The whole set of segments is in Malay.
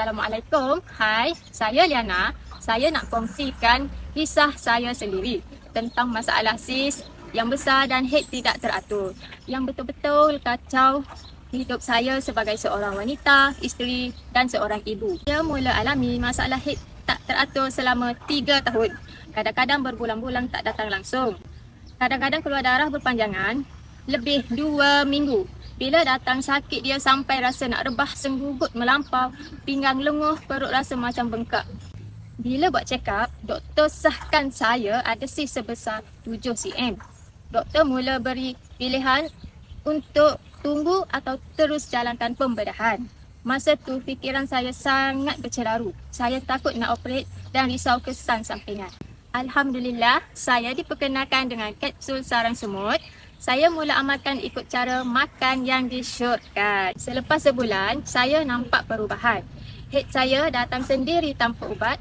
Assalamualaikum. Hai, saya Liana. Saya nak kongsikan kisah saya sendiri tentang masalah sis yang besar dan head tidak teratur. Yang betul-betul kacau hidup saya sebagai seorang wanita, isteri dan seorang ibu. Saya mula alami masalah head tak teratur selama 3 tahun. Kadang-kadang berbulan-bulan tak datang langsung. Kadang-kadang keluar darah berpanjangan lebih 2 minggu. Bila datang sakit dia sampai rasa nak rebah senggugut melampau, pinggang lenguh, perut rasa macam bengkak. Bila buat check up, doktor sahkan saya ada sis sebesar 7 cm. Doktor mula beri pilihan untuk tunggu atau terus jalankan pembedahan. Masa tu fikiran saya sangat bercelaru. Saya takut nak operate dan risau kesan sampingan. Alhamdulillah, saya diperkenalkan dengan kapsul sarang semut saya mula amalkan ikut cara makan yang disyurkan. Selepas sebulan, saya nampak perubahan. Head saya datang sendiri tanpa ubat,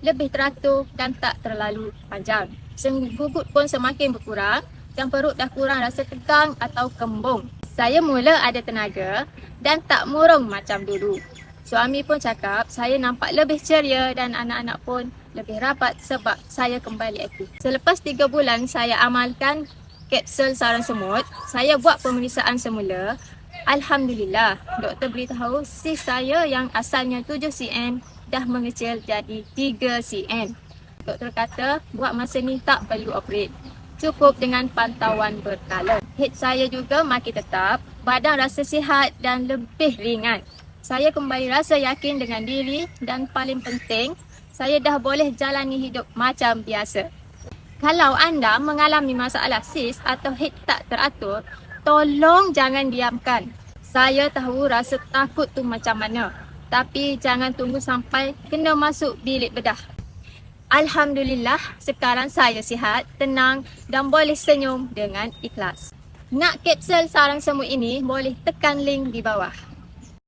lebih teratur dan tak terlalu panjang. Senggugut pun semakin berkurang dan perut dah kurang rasa tegang atau kembung. Saya mula ada tenaga dan tak murung macam dulu. Suami pun cakap saya nampak lebih ceria dan anak-anak pun lebih rapat sebab saya kembali aktif. Selepas tiga bulan saya amalkan kapsul sarang semut, saya buat pemeriksaan semula. Alhamdulillah, doktor beritahu sis saya yang asalnya 7 cm dah mengecil jadi 3 cm. Doktor kata buat masa ni tak perlu operate. Cukup dengan pantauan berkala. Head saya juga makin tetap, badan rasa sihat dan lebih ringan. Saya kembali rasa yakin dengan diri dan paling penting, saya dah boleh jalani hidup macam biasa. Kalau anda mengalami masalah sis atau head tak teratur, tolong jangan diamkan. Saya tahu rasa takut tu macam mana. Tapi jangan tunggu sampai kena masuk bilik bedah. Alhamdulillah, sekarang saya sihat, tenang dan boleh senyum dengan ikhlas. Nak kapsul sarang semut ini, boleh tekan link di bawah.